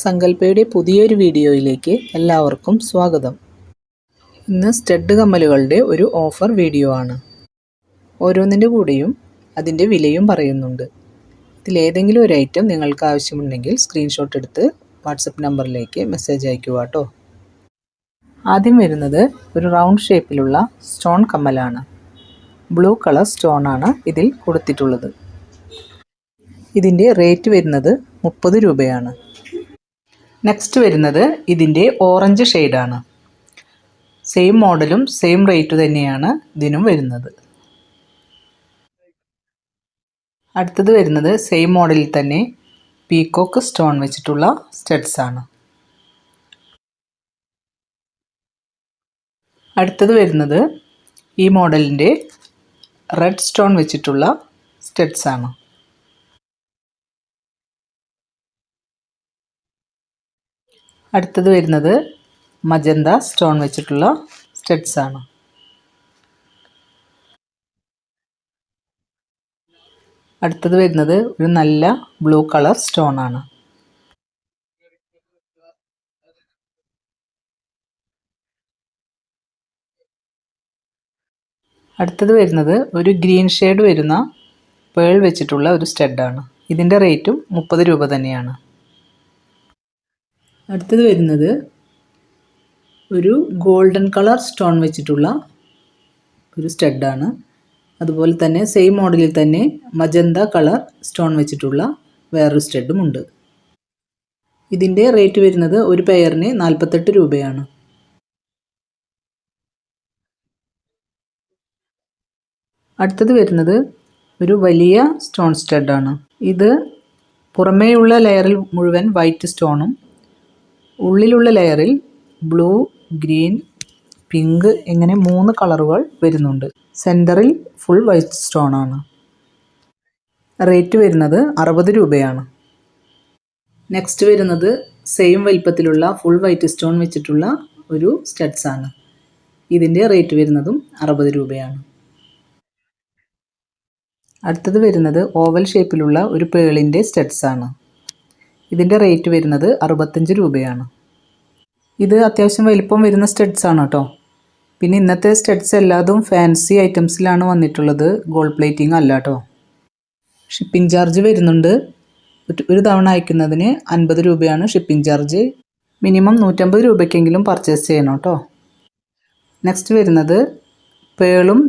സങ്കല്പയുടെ പുതിയൊരു വീഡിയോയിലേക്ക് എല്ലാവർക്കും സ്വാഗതം. ഇന്ന് സ്റ്റഡ് കമ്മലുകളുടെ ഒരു ഓഫർ വീഡിയോ ആണ്. ഓരോന്നിന്റെ കൂടെയും അതിന്റെ വിലയും പറയുന്നുണ്ട്. ഇതിലേതെങ്കിലും ഒരു ഐറ്റം നിങ്ങൾക്ക് ആവശ്യമുണ്ടെങ്കിൽ സ്ക്രീൻഷോട്ട് എടുത്ത് വാട്സപ്പ് നമ്പറിലേക്ക് മെസ്സേജ് അയക്കുക കേട്ടോ. ആദ്യം വരുന്നത് ഒരു റൗണ്ട് ഷേപ്പിലുള്ള സ്റ്റോൺ കമ്മലാണ്. ബ്ലൂ കളർ സ്റ്റോൺ ആണ് ഇതിൽ കൊടുത്തിട്ടുള്ളത്. ഇതിന്റെ റേറ്റ് വരുന്നത് മുപ്പത് രൂപയാണ്. നെക്സ്റ്റ് വരുന്നത് ഇതിന്റെ ഓറഞ്ച് ഷെയ്ഡാണ് സെയിം മോഡലും സെയിം റേറ്റ് തന്നെയാണ് ഇതിനും വരുന്നത്. അടുത്തത് വരുന്നത് സെയിം മോഡലിൽ തന്നെ പീക്കോക്ക് സ്റ്റോൺ വെച്ചിട്ടുള്ള സ്റ്റഡ്സ് ആണ്. അടുത്തത് വരുന്നത് ഈ മോഡലിന്റെ റെഡ് സ്റ്റോൺ വെച്ചിട്ടുള്ള സ്റ്റഡ്സ് ആണ്. അടുത്തത് വരുന്നത് മജന്ത സ്റ്റോൺ വെച്ചിട്ടുള്ള സ്റ്റഡ്സ് ആണ്. അടുത്തത് വരുന്നത് ഒരു നല്ല ബ്ലൂ കളർ സ്റ്റോൺ ആണ്. അടുത്തത് വരുന്നത് ഒരു ഗ്രീൻ ഷെയ്ഡ് വരുന്ന പേൾ വെച്ചിട്ടുള്ള ഒരു സ്റ്റഡാണ് ഇതിന്റെ റേറ്റും മുപ്പത് രൂപ തന്നെയാണ്. അടുത്തത് വരുന്നത് ഒരു ഗോൾഡൻ കളർ സ്റ്റോൺ വെച്ചിട്ടുള്ള ഒരു സ്റ്റഡാണ്. അതുപോലെ തന്നെ സെയിം മോഡലിൽ തന്നെ മജന്ത കളർ സ്റ്റോൺ വെച്ചിട്ടുള്ള വേറൊരു സ്റ്റഡും ഉണ്ട്. ഇതിന്റെ റേറ്റ് വരുന്നത് ഒരു പെയറിന് നാൽപ്പത്തെട്ട് രൂപയാണ്. അടുത്തത് വരുന്നത് ഒരു വലിയ സ്റ്റോൺ സ്റ്റഡാണ്. ഇത് പുറമേയുള്ള ലെയറിൽ മുഴുവൻ വൈറ്റ് സ്റ്റോണും ഉള്ളിലുള്ള ലെയറിൽ ബ്ലൂ ഗ്രീൻ പിങ്ക് ഇങ്ങനെ മൂന്ന് കളറുകൾ വരുന്നുണ്ട്. സെന്ററിൽ ഫുൾ വൈറ്റ് സ്റ്റോൺ ആണ്. റേറ്റ് വരുന്നത് അറുപത് രൂപയാണ്. നെക്സ്റ്റ് വരുന്നത് സെയിം വലിപ്പത്തിലുള്ള ഫുൾ വൈറ്റ് സ്റ്റോൺ വെച്ചിട്ടുള്ള ഒരു സ്റ്റഡ്സ് ആണ്. ഇതിന്റെ റേറ്റ് വരുന്നതും അറുപത് രൂപയാണ്. അടുത്തത് വരുന്നത് ഓവൽ ഷേപ്പിലുള്ള ഒരു പേളിന്റെ സ്റ്റഡ്സ് ആണ്. ഇതിന്റെ റേറ്റ് വരുന്നത് അറുപത്തഞ്ച് രൂപയാണ്. ഇത് അത്യാവശ്യം വലിപ്പം വരുന്ന സ്റ്റഡ്സ് ആണ് കേട്ടോ പിന്നെ ഇന്നത്തെ സ്റ്റഡ്സ് എല്ലാതും ഫാൻസി ഐറ്റംസിലാണ് വന്നിട്ടുള്ളത്. ഗോൾഡ് പ്ലേറ്റിംഗ് അല്ല കേട്ടോ ഷിപ്പിംഗ് ചാർജ് വരുന്നുണ്ട്. ഒരു തവണ അയക്കുന്നതിന് അൻപത് രൂപയാണ് ഷിപ്പിംഗ് ചാർജ് മിനിമം നൂറ്റമ്പത് രൂപയ്ക്കെങ്കിലും പർച്ചേസ് ചെയ്യണം കേട്ടോ നെക്സ്റ്റ് വരുന്നത് പേളും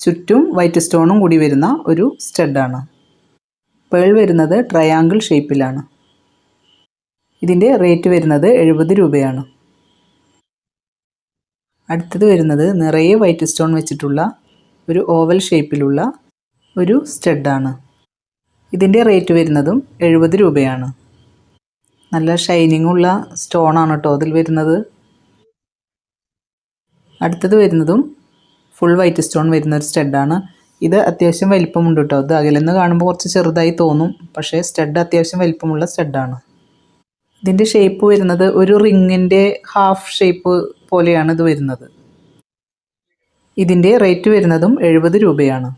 ചുറ്റും വൈറ്റ് സ്റ്റോണും കൂടി വരുന്ന ഒരു സ്റ്റഡാണ് പേൾ വരുന്നത് ട്രയാങ്കിൾ ഷേപ്പിലാണ് ഇതിന്റെ റേറ്റ് വരുന്നത് എഴുപത് രൂപയാണ്. അടുത്തത് വരുന്നത് നിറയെ വൈറ്റ് സ്റ്റോൺ വെച്ചിട്ടുള്ള ഒരു ഓവൽ ഷേപ്പിലുള്ള ഒരു സ്റ്റഡാണ്. ഇതിന്റെ റേറ്റ് വരുന്നതും എഴുപത് രൂപയാണ്. നല്ല ഷൈനിങ് ഉള്ള സ്റ്റോണാണ് കേട്ടോ അതിൽ വരുന്നത്. അടുത്തത് വരുന്നതും ഫുൾ വൈറ്റ് സ്റ്റോൺ വരുന്ന ഒരു സ്റ്റഡാണ്. ഇത് അത്യാവശ്യം വലിപ്പമുണ്ട് കേട്ടോ. ഇത് അകലെന്ന് കാണുമ്പോൾ കുറച്ച് ചെറുതായി തോന്നും. പക്ഷേ സ്റ്റഡ് അത്യാവശ്യം വലിപ്പമുള്ള സ്റ്റഡാണ്. ഇതിന്റെ ഷേപ്പ് വരുന്നത് ഒരു റിങ്ങിന്റെ ഹാഫ് ഷേപ്പ് പോലെയാണ് ഇത് വരുന്നത്. ഇതിന്റെ റേറ്റ് വരുന്നതും എഴുപത് രൂപയാണ്.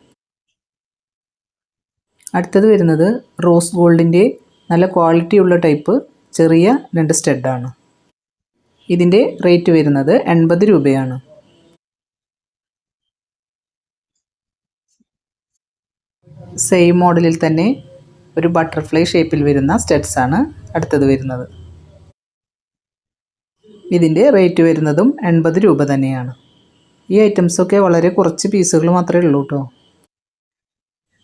അടുത്തത് വരുന്നത് റോസ് ഗോൾഡിന്റെ നല്ല ക്വാളിറ്റി ഉള്ള ടൈപ്പ് ചെറിയ രണ്ട് സ്റ്റഡാണ് ഇതിന്റെ റേറ്റ് വരുന്നത് എൺപത് രൂപയാണ്. സെയിം മോഡലിൽ തന്നെ ഒരു ബട്ടർഫ്ലൈ ഷേപ്പിൽ വരുന്ന സ്റ്റഡ്സ് ആണ് അടുത്തത് വരുന്നത്. ഇതിന്റെ റേറ്റ് വരുന്നതും എൺപത് രൂപ തന്നെയാണ്. ഈ ഐറ്റംസൊക്കെ വളരെ കുറച്ച് പീസുകൾ മാത്രമേ ഉള്ളൂ കേട്ടോ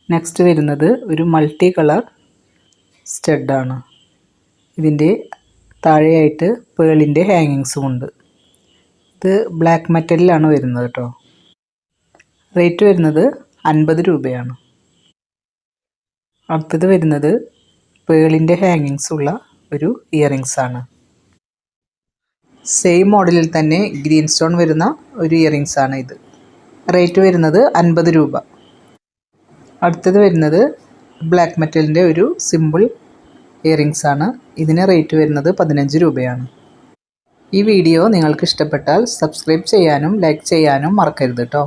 നെക്സ്റ്റ് വരുന്നത് ഒരു മൾട്ടി കളർ സ്റ്റഡാണ് ഇതിന്റെ താഴെയായിട്ട് പേളിന്റെ ഹാങ്ങിങ്സും ഉണ്ട്. ഇത് ബ്ലാക്ക് മെറ്റലിലാണ് വരുന്നത് കേട്ടോ റേറ്റ് വരുന്നത് അൻപത് രൂപയാണ്. അടുത്തത് വരുന്നത് പേളിന്റെ ഹാങ്ങിങ്സ് ഉള്ള ഒരു ഇയറിങ്സ് ആണ്. സെയിം മോഡലിൽ തന്നെ ഗ്രീൻ സ്റ്റോൺ വരുന്ന ഒരു ഇയറിങ്സ് ആണ് ഇത്. റേറ്റ് വരുന്നത് അൻപത് രൂപ. അടുത്തത് വരുന്നത് ബ്ലാക്ക് മെറ്റലിന്റെ ഒരു സിമ്പിൾ ഇയറിങ്സ് ആണ്. ഇതിന് റേറ്റ് വരുന്നത് പതിനഞ്ച് രൂപയാണ്. ഈ വീഡിയോ നിങ്ങൾക്ക് ഇഷ്ടപ്പെട്ടാൽ സബ്സ്ക്രൈബ് ചെയ്യാനും ലൈക്ക് ചെയ്യാനും മറക്കരുത് കേട്ടോ